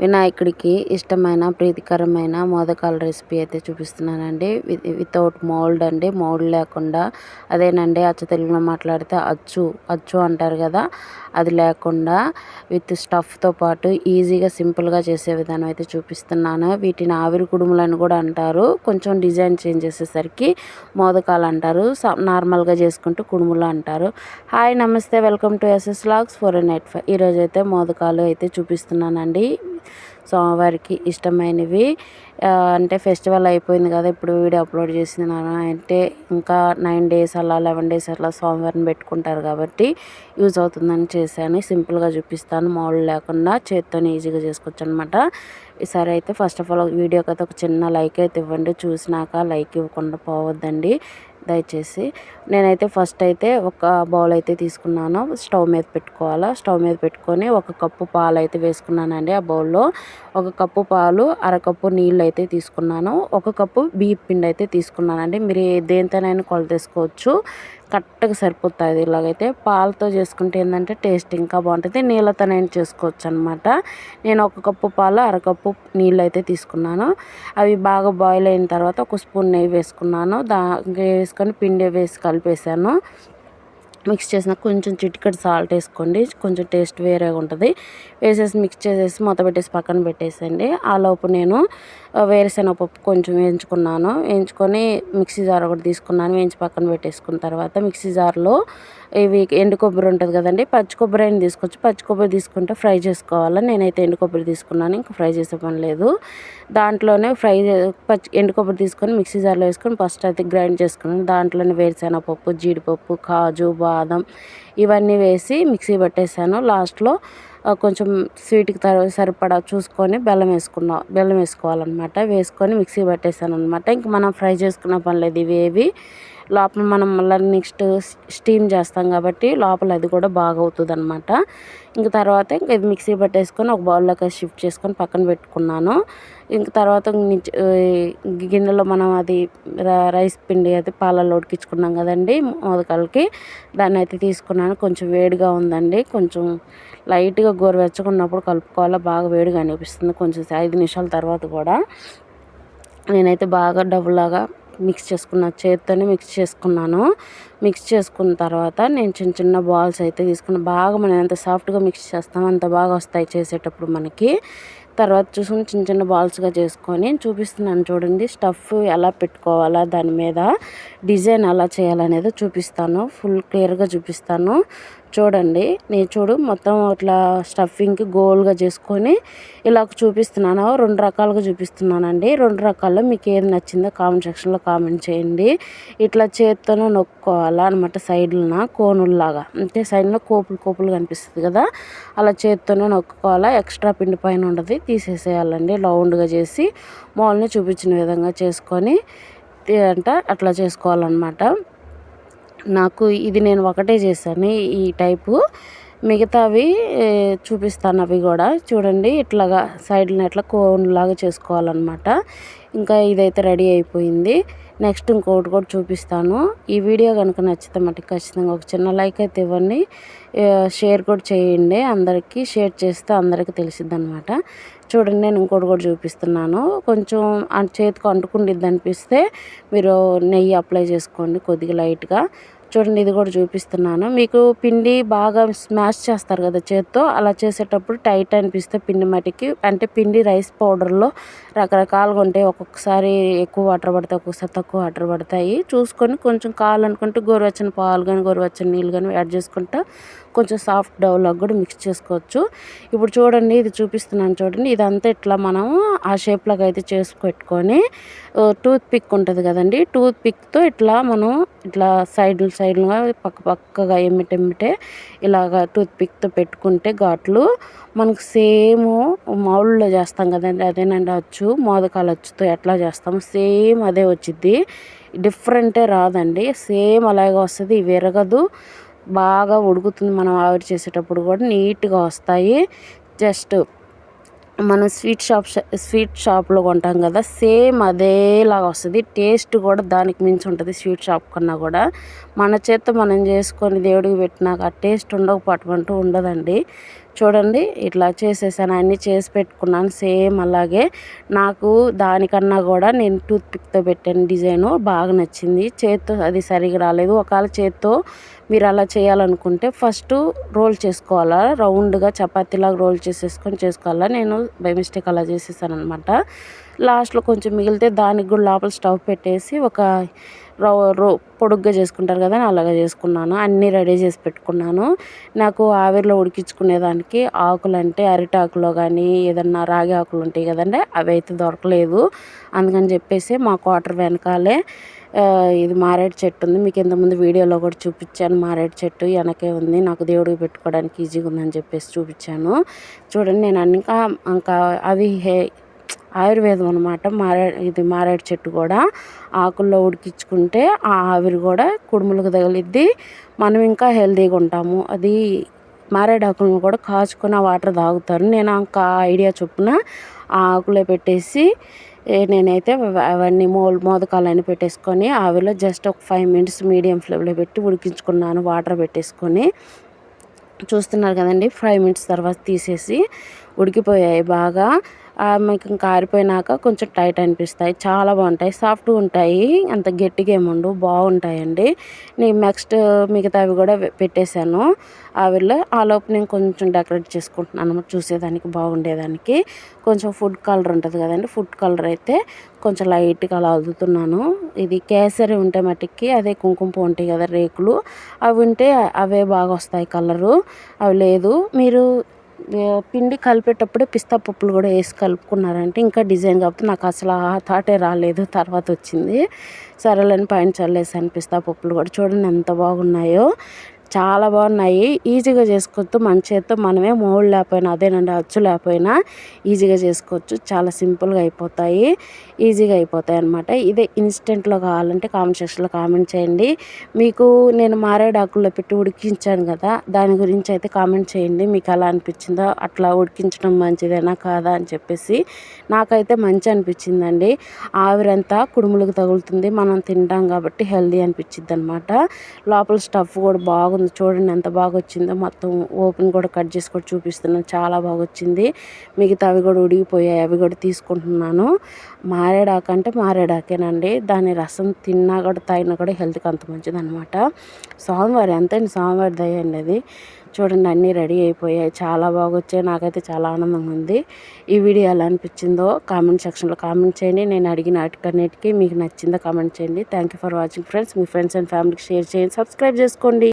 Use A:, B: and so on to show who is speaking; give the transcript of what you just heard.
A: వినాయకుడికి ఇష్టమైన ప్రీతికరమైన మోదకాల రెసిపీ అయితే చూపిస్తున్నానండి. వితౌట్ మోల్డ్ అండి. మోల్డ్ లేకుండా అదేనండి అచ్చ తెలుగులో మాట్లాడితే అచ్చు అచ్చు అంటారు కదా. అది లేకుండా విత్ స్టఫ్తో పాటు ఈజీగా సింపుల్గా చేసే విధానం అయితే చూపిస్తున్నాను. వీటిని ఆవిరి కుడుములని కూడా అంటారు. కొంచెం డిజైన్ చేంజ్ చేసేసరికి మోదకాలు అంటారు. నార్మల్గా చేసుకుంటూ కుడుములు అంటారు. హాయ్ నమస్తే. Welcome to SS logs four night five. ఈరోజు అయితే మోదకాలు అయితే చూపిస్తున్నానండి. స్వామివారికి ఇష్టమైనవి. అంటే ఫెస్టివల్ అయిపోయింది కదా ఇప్పుడు వీడియో అప్లోడ్ చేసినాను అంటే ఇంకా నైన్ డేస్ అలా లెవెన్ డేస్ అలా స్వామివారిని పెట్టుకుంటారు కాబట్టి యూజ్ అవుతుందని చేశాను. సింపుల్గా చూపిస్తాను మామూలు లేకుండా చేత్తోనే ఈజీగా చేసుకోవచ్చు అనమాట ఈసారి అయితే ఫస్ట్ ఆఫ్ ఆల్ వీడియోకి అయితే ఒక చిన్న లైక్ అయితే ఇవ్వండి. చూసినాక లైక్ ఇవ్వకుండా పోవద్దండి. దయచేసి నేనైతే ఫస్ట్ అయితే ఒక బౌల్ అయితే తీసుకున్నాను. స్టవ్ మీద పెట్టుకోవాలా? స్టవ్ మీద పెట్టుకొని ఒక కప్పు పాలు అయితే వేసుకున్నానండి ఆ బౌల్లో. ఒక కప్పు పాలు అరకప్పు నీళ్ళు అయితే తీసుకున్నాను. ఒక కప్పు బియ్య పిండి అయితే తీసుకున్నానండి. మీరు దేనితోనైనా కొలత తీసుకోవచ్చు కరెక్ట్గా సరిపోతుంది. ఇలాగైతే పాలతో చేసుకుంటే ఏంటంటే టేస్ట్ ఇంకా బాగుంటుంది. నీళ్ళతో నేను చేసుకోవచ్చు అనమాట నేను ఒక కప్పు పాలు అరకప్పు నీళ్ళు అయితే తీసుకున్నాను. అవి బాగా బాయిల్ అయిన తర్వాత ఒక స్పూన్ నెయ్యి వేసుకున్నాను. దా వేసుకొని పిండి వేసి కలిపేసాను మిక్స్ చేసిన కొంచెం చిటికటి సాల్ట్ వేసుకోండి. కొంచెం టేస్ట్ వేరేగా ఉంటుంది. వేసేసి మిక్స్ చేసేసి మూత పెట్టేసి పక్కన పెట్టేసండి ఆ లోపు నేను వేరుశనగపప్పు కొంచెం వేయించుకున్నాను. వేయించుకొని మిక్సీ జార్ ఒకటి తీసుకున్నాను. వేయించి పక్కన పెట్టేసుకున్న తర్వాత మిక్సీ జార్లో ఇవి ఎండు కొబ్బరి ఉంటుంది కదండి పచ్చి కొబ్బరి అయినా తీసుకోవచ్చు. పచ్చి కొబ్బరి తీసుకుంటే ఫ్రై చేసుకోవాలి? నేనైతే ఎండు కొబ్బరి తీసుకున్నాను ఇంకా ఫ్రై చేసే పని లేదు. దాంట్లోనే ఫ్రై పచ్చి ఎండు కొబ్బరి తీసుకొని మిక్సీ జార్లో వేసుకొని ఫస్ట్ అయితే గ్రైండ్ చేసుకున్నాను. దాంట్లోనే వేరుశెనగపప్పు జీడిపప్పు కాజు బాదం ఇవన్నీ వేసి మిక్సీ పట్టేసాను. లాస్ట్లో కొంచెం స్వీట్కి తర సరిపడా చూసుకొని బెల్లం వేసుకున్నా బెల్లం వేసుకోవాలన్నమాట. వేసుకొని మిక్సీ పట్టేసాను అనమాట ఇంక మనం ఫ్రై చేసుకున్న పని లేదు ఇవేవి. లోపల మనం మళ్ళీ నెక్స్ట్ స్టీమ్ చేస్తాం కాబట్టి లోపల అది కూడా బాగా అవుతుంది అనమాట ఇంక తర్వాత ఇంక ఇది మిక్సీ పట్టేసుకొని ఒక బౌల్లోకి షిఫ్ట్ చేసుకొని పక్కన పెట్టుకున్నాను. ఇంక తర్వాత గిన్నెలో మనం అది రైస్ పిండి అయితే పాలలో ఉడికించుకున్నాం కదండి మోదకాలకి. దాన్ని అయితే తీసుకున్నాను. కొంచెం వేడిగా ఉందండి. కొంచెం లైట్గా గోరువెచ్చకున్నప్పుడు కలుపుకోవాలా. బాగా వేడిగా అనిపిస్తుంది. కొంచెం ఐదు నిమిషాల తర్వాత కూడా. నేనైతే బాగా డబ్బులాగా మిక్స్ చేసుకున్న చేత్తోనే మిక్స్ చేసుకున్నాను. మిక్స్ చేసుకున్న తర్వాత నేను చిన్న చిన్న బాల్స్ అయితే తీసుకున్న బాగా మనం ఎంత సాఫ్ట్గా మిక్స్ చేస్తామో అంత బాగా వస్తాయి చేసేటప్పుడు మనకి. తర్వాత చూసుకుని చిన్న చిన్న బాల్స్గా చేసుకొని చూపిస్తున్నాను చూడండి స్టఫ్ ఎలా పెట్టుకోవాలా దాని మీద డిజైన్ ఎలా చేయాలనేది చూపిస్తాను. ఫుల్ క్లియర్గా చూపిస్తాను. చూడండి. నేను చూడు మొత్తం ఇట్లా స్టఫింగ్కి గోల్గా చేసుకొని ఇలా చూపిస్తున్నాను. రెండు రకాలుగా చూపిస్తున్నానండి. రెండు రకాల్లో మీకు ఏది నచ్చిందో కామెంట్ సెక్షన్లో కామెంట్ చేయండి. ఇట్లా చేత్తోనే నొక్కోవాలా అనమాట సైడ్లన? కోనుల్లాగా. అంటే సైడ్లో కోపులు కోపులు కనిపిస్తుంది కదా? అలా చేత్తోనే నొక్కోవాలా? ఎక్స్ట్రా పిండి పైన ఉండదు. తీసేసేయాలండి. రౌండ్గా చేసి మాల్ని చూపించిన విధంగా చేసుకొని అంట అట్లా చేసుకోవాలన్నమాట. నాకు ఇది నేను ఒకటే చేశాను ఈ టైపు. మిగతావి చూపిస్తాను అవి కూడా. చూడండి ఇట్లాగా సైడ్ని ఇట్లా కోన్లాగా చేసుకోవాలన్నమాట. ఇంకా ఇదైతే రెడీ అయిపోయింది. నెక్స్ట్ ఇంకోటి కూడా చూపిస్తాను. ఈ వీడియో కనుక నచ్చితే మటుకు ఖచ్చితంగా ఒక చిన్న లైక్ అయితే ఇవ్వండి. షేర్ కూడా చేయండి. అందరికీ షేర్ చేస్తే అందరికీ తెలిసిద్ది అనమాట చూడండి నేను ఇంకోటి కూడా చూపిస్తున్నాను. కొంచెం చేతికి అంటుకుండిద్ది అనిపిస్తే మీరు నెయ్యి అప్లై చేసుకోండి కొద్దిగా లైట్గా. చూడండి ఇది కూడా చూపిస్తున్నాను. మీకు పిండి బాగా స్మాష్ చేస్తారు కదా చేత్తో అలా చేసేటప్పుడు టైట్ అనిపిస్తే పిండి మట్టికి అంటే పిండి రైస్ పౌడర్లో రకరకాలుగా ఉంటాయి. ఒక్కొక్కసారి ఎక్కువ వాటర్ పడతాయి ఒక్కొక్కసారి తక్కువ వాటర్ పడతాయి. చూసుకొని కొంచెం కావాలనుకుంటే గోరువెచ్చని పాలు కానీ గోరువెచ్చని నీళ్ళు కానీ యాడ్ చేసుకుంటా. కొంచెం సాఫ్ట్ డౌలాగా కూడా మిక్స్ చేసుకోవచ్చు. ఇప్పుడు చూడండి ఇది చూపిస్తున్నాను చూడండి. ఇదంతా ఇట్లా మనం ఆ షేప్లాగా అయితే చేసి పెట్టుకొని టూత్ పిక్ ఉంటుంది కదండి టూత్ పిక్తో ఇట్లా మనం ఇట్లా సైడ్ సైడ్గా పక్క పక్కగా ఎమ్మిటెమ్మిటే ఇలాగ టూత్ పిక్తో పెట్టుకుంటే ఘాట్లు మనకు సేమ్ మౌల్లో చేస్తాం కదండి అదేనండి అచ్చు మోదకాలు అచ్చుతో ఎట్లా చేస్తాము సేమ్ అదే వచ్చింది డిఫరెంటే రాదండి సేమ్ అలాగే వస్తుంది విరగదు. బాగా ఉడుకుతుంది మనం ఆవిరి చేసేటప్పుడు కూడా నీట్గా వస్తాయి. జస్ట్ మనం స్వీట్ షాప్ స్వీట్ షాప్లో కొంటాం కదా సేమ్ అదేలాగా వస్తుంది. టేస్ట్ కూడా దానికి మించి ఉంటుంది స్వీట్ షాప్ కన్నా కూడా. మన చేత మనం చేసుకొని దేవుడికి పెట్టినాక ఆ టేస్ట్ ఉండకపోవటం ఉండదండి. చూడండి ఇట్లా చేసేసాను అన్నీ చేసి పెట్టుకున్నాను సేమ్ అలాగే. నాకు దానికన్నా కూడా నేను టూత్ పిక్తో పెట్టాను డిజైను బాగా నచ్చింది. చేత్తో అది సరిగా రాలేదు. ఒకవేళ చేత్తో మీరు అలా చేయాలనుకుంటే ఫస్ట్ రోల్ చేసుకోవాలా? రౌండ్గా చపాతీలాగా రోల్ చేసేసుకొని చేసుకోవాలా? నేను బై మిస్టేక్ అలా చేసేసాను అనమాట లాస్ట్లో కొంచెం మిగిలితే దానికి కూడా లోపల స్టవ్ పెట్టేసి ఒక రో రో పొడుగ్గా చేసుకుంటారు కదా అలాగా చేసుకున్నాను. అన్నీ రెడీ చేసి పెట్టుకున్నాను. నాకు ఆవిరిలో ఉడికించుకునేదానికి ఆకులు అంటే అరిటాకులో కానీ ఏదన్నా రాగి ఆకులు ఉంటాయి కదండి అవి అయితే దొరకలేదు. అందుకని చెప్పేసి మా క్వార్టర్ వెనకాలే ఇది మారేడు చెట్టు ఉంది. మీకు ఇంతకుముందు వీడియోలో కూడా చూపించాను. మారేడు చెట్టు వెనకే ఉంది. నాకు దేవుడికి పెట్టుకోవడానికి ఈజీగా ఉందని చెప్పేసి చూపించాను. చూడండి నేను ఇంకా ఇంకా అవి హే ఆయుర్వేదం అనమాట మారే ఇది మారేడు చెట్టు కూడా ఆకుల్లో ఉడికించుకుంటే ఆ ఆవిరి కూడా కుడుములకు తగిలిద్ది. మనం ఇంకా హెల్తీగా ఉంటాము. అది మారేడాకులను కూడా కాచుకొని ఆ వాటర్ తాగుతారు. నేను ఇంకా ఐడియా చొప్పున ఆ ఆకులో పెట్టేసి నేనైతే అవన్నీ మో మోదకాలన్నీ పెట్టేసుకొని ఆవిరిలో జస్ట్ ఒక ఫైవ్ మినిట్స్ మీడియం ఫ్లేమ్లో పెట్టి ఉడికించుకున్నాను. వాటర్ పెట్టేసుకొని. చూస్తున్నారు కదండి ఫైవ్ మినిట్స్ తర్వాత తీసేసి ఉడికిపోయాయి బాగా. మీకు ఇంకా ఆరిపోయినాక కొంచెం టైట్ అనిపిస్తాయి. చాలా బాగుంటాయి. సాఫ్ట్గా ఉంటాయి. అంత గట్టిగా ఏముండవు బాగుంటాయండి. నేను నెక్స్ట్ మిగతావి కూడా పెట్టేశాను. ఆవిరిలో ఆ లోపు నేను కొంచెం డెకరేట్ చేసుకుంటున్నాను అనమాట చూసేదానికి బాగుండేదానికి. కొంచెం ఫుడ్ కలర్ ఉంటుంది కదండి. ఫుడ్ కలర్ అయితే కొంచెం లైట్గా అలా అదుతున్నాను ఇది కేసరి ఉంటే మట్టికి అదే కుంకుమ ఉంటాయి కదా రేకులు. అవి ఉంటే అవే బాగా వస్తాయి కలరు. అవి లేదు. మీరు పిండి కలిపేటప్పుడే పిస్తా పప్పులు కూడా వేసి కలుపుకున్నారంటే ఇంకా డిజైన్ కాబట్టి నాకు అసలు ఆ థాటే రాలేదు. తర్వాత వచ్చింది. సరేలేని పైన చల్లేసాను పిస్తా పప్పులు కూడా. చూడండి ఎంత బాగున్నాయో. చాలా బాగున్నాయి. ఈజీగా చేసుకోవచ్చు. మన చేత్తో మనమే మోళ్ళు లేకపోయినా అదేనండి అచ్చు లేకపోయినా ఈజీగా చేసుకోవచ్చు. చాలా సింపుల్గా అయిపోతాయి. ఈజీగా అయిపోతాయి అనమాట ఇదే ఇన్స్టెంట్లో కావాలంటే కామెంట్ సెక్షన్లో కామెంట్ చేయండి. మీకు నేను మారేడాకుల్లో పెట్టి ఉడికించాను కదా దాని గురించి అయితే కామెంట్ చేయండి. మీకు ఎలా అనిపించిందో అట్లా ఉడికించడం మంచిదేనా కాదా అని చెప్పేసి నాకైతే మంచి అనిపించిందండి. ఆవిరంతా కుడుములకు తగులుతుంది. మనం తింటాం కాబట్టి హెల్దీ అనిపించింది అనమాట లోపల స్టఫ్ కూడా బాగా బాగుంది చూడండి ఎంత బాగా వచ్చిందో మొత్తం ఓపెన్ కూడా కట్ చేసి కూడా చూపిస్తున్నాను. చాలా బాగా వచ్చింది మిగతా అవి కూడా ఉడిగిపోయాయి. అవి కూడా తీసుకుంటున్నాను. మారేడాకు అంటే మారేడాకేనండి. దాని రసం తిన్నా కూడా తాగినా కూడా హెల్త్కి అంత మంచిది అనమాట సోమవారి ఎంతండి? సోమవారి దయ అండి అది. చూడండి అన్నీ రెడీ అయిపోయాయి. చాలా బాగా వచ్చాయి నాకైతే చాలా ఆనందంగా ఉంది. ఈ వీడియో ఎలా అనిపించిందో కామెంట్ సెక్షన్లో కామెంట్ చేయండి. నేను అడిగిన వాటికన్నిటికీ మీకు నచ్చిందో కామెంట్ చేయండి. Thank you for watching friends. Me friends and ఫ్యామిలీకి షేర్ చేయండి. సబ్స్క్రైబ్ చేసుకోండి.